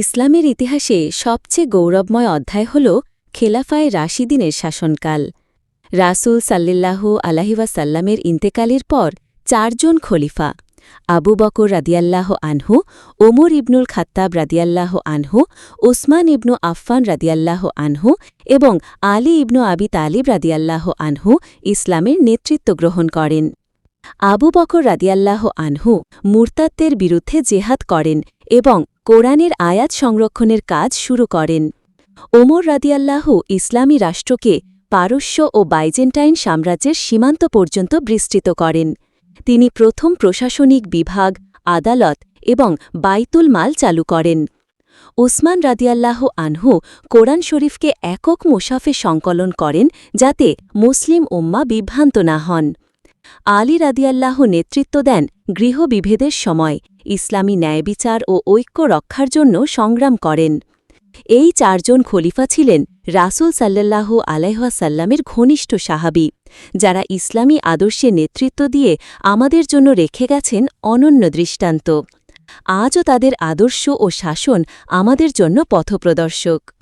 ইসলামের ইতিহাসে সবচেয়ে গৌরবময় অধ্যায় হল খেলাফায় রাশিদিনের শাসনকাল। রাসূল সাল্লিল্লাহু আলাহিওয়াসাল্লামের ইন্তেকালের পর চারজন খলিফা, আবু বকর রাদিয়াল্লাহ আনহু, ওমর ইবনুল খাত্তাব রাদিয়াল্লাহ আনহু, ওসমান ইবনু আফফান রাদিয়াল্লাহ আনহু এবং আলী ইবনু আবি তালিব রাদিয়াল্লাহ আনহু ইসলামের নেতৃত্ব গ্রহণ করেন। আবু বকর রাদিয়াল্লাহ আনহু মুরতাত্তের বিরুদ্ধে জেহাদ করেন এবং কোরআনের আয়াত সংরক্ষণের কাজ শুরু করেন। ওমর রাদিয়াল্লাহু ইসলামী রাষ্ট্রকে পারস্য ও বাইজেন্টাইন সাম্রাজ্যের সীমান্ত পর্যন্ত বিস্তৃত করেন। তিনি প্রথম প্রশাসনিক বিভাগ, আদালত এবং বাইতুল মাল চালু করেন। ওসমান রাদিয়াল্লাহ আনহু কোরআন শরীফকে একক মুসাফে সংকলন করেন যাতে মুসলিম উম্মা বিভ্রান্ত না হন। আলী রাদিয়াল্লাহ নেতৃত্ব দেন গৃহবিভেদের সময়, ইসলামী ন্যায়বিচার ও ঐক্য রক্ষার জন্য সংগ্রাম করেন। এই চারজন খলিফা ছিলেন রাসূল সাল্লাল্লাহু আলাইহাসাল্লামের ঘনিষ্ঠ সাহাবি, যারা ইসলামী আদর্শে নেতৃত্ব দিয়ে আমাদের জন্য রেখে গেছেন অনন্য দৃষ্টান্ত। আজও তাদের আদর্শ ও শাসন আমাদের জন্য পথপ্রদর্শক।